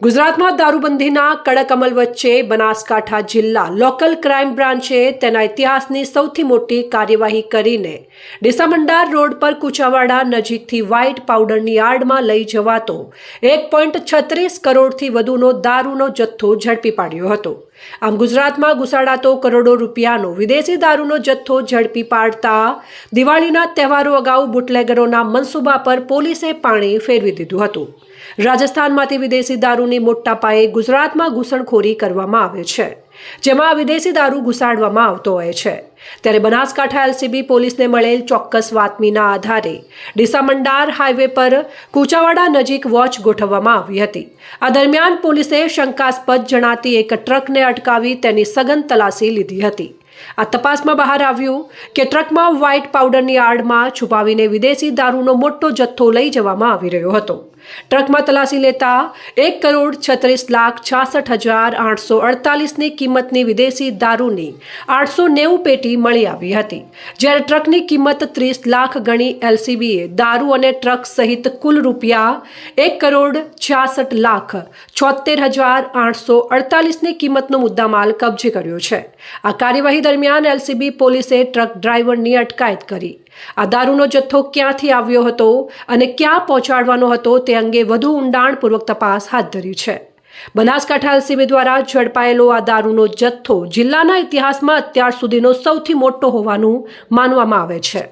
ગુજરાતમાં દારૂબંધીના કડક અમલ વચ્ચે બનાસકાંઠા જિલ્લા લોકલ ક્રાઇમ બ્રાન્ચે તેના ઇતિહાસની સૌથી મોટી કાર્યવાહી કરીને ડિસામંડાર રોડ પર કુચાવાડા નજીકથી વ્હાઇટ પાવડરની યાર્ડમાં લઈ જવાતો એક પોઈન્ટ છત્રીસ કરોડથી વધુનો દારૂનો જથ્થો ઝડપી પાડ્યો હતો. આમ ગુજરાતમાં ઘુસાડાતો કરોડો રૂપિયાનો વિદેશી દારૂનો જથ્થો ઝડપી પાડતા દિવાળીના તહેવારો અગાઉ બુટલેગરોના મનસૂબા પર પોલીસે પાણી ફેરવી દીધું હતું. રાજસ્થાનમાંથી વિદેશી દારૂની મોટા પાયે ગુજરાતમાં ઘૂસણખોરી કરવામાં આવે છે, જેમાં વિદેશી દારૂ ઘુસાડવામાં આવતો હોય છે. ત્યારે બનાસકાંઠા એલસીબી પોલીસને મળેલ ચોક્કસ વાતમીના આધારે ડીસામંડાર હાઈવે પર કુચાવાડા નજીક વોચ ગોઠવવામાં આવી હતી. આ દરમિયાન પોલીસે શંકાસ્પદ જણાતી એક ટ્રકને અટકાવી તેની સઘન તલાશી લીધી હતી. આ તપાસમાં બહાર આવ્યું કે ટ્રકમાં વ્હાઇટ પાવડરની આડમાં છુપાવીને વિદેશી દારૂનો મોટો જથ્થો લઈ જવામાં આવી રહ્યો હતો. ટ્રકમાં તલાશી લેતા એક કરોડ છત્રીસ લાખ છાસઠ હજાર આઠસો અડતાલીસની કિંમતની વિદેશી દારૂની આઠસો નેવું પેટી મળી આવી હતી. જ્યારે ટ્રકની કિંમત ત્રીસ લાખ ગણી એલસીબીએ દારૂ અને ટ્રક સહિત કુલ રૂપિયા એક કરોડ છ્યાસઠ લાખ છોતેર હજાર આઠસો અડતાલીસની કિંમતનો મુદ્દામાલ કબજે કર્યો છે. આ કાર્યવાહી દરમિયાન એલસીબી પોલીસે ટ્રક ડ્રાઈવરની અટકાયત કરી. આ દારૂનો જથ્થો ક્યાંથી આવ્યો હતો અને ક્યાં પહોંચાડવાનો હતો તે અંગે વધુ ઊંડાણપૂર્વક તપાસ હાથ ધરી છે. બનાસકાંઠા એલસીબી દ્વારા ઝડપાયેલો આ દારૂનો જથ્થો જિલ્લાના ઇતિહાસમાં અત્યાર સુધીનો સૌથી મોટો હોવાનું માનવામાં આવે છે.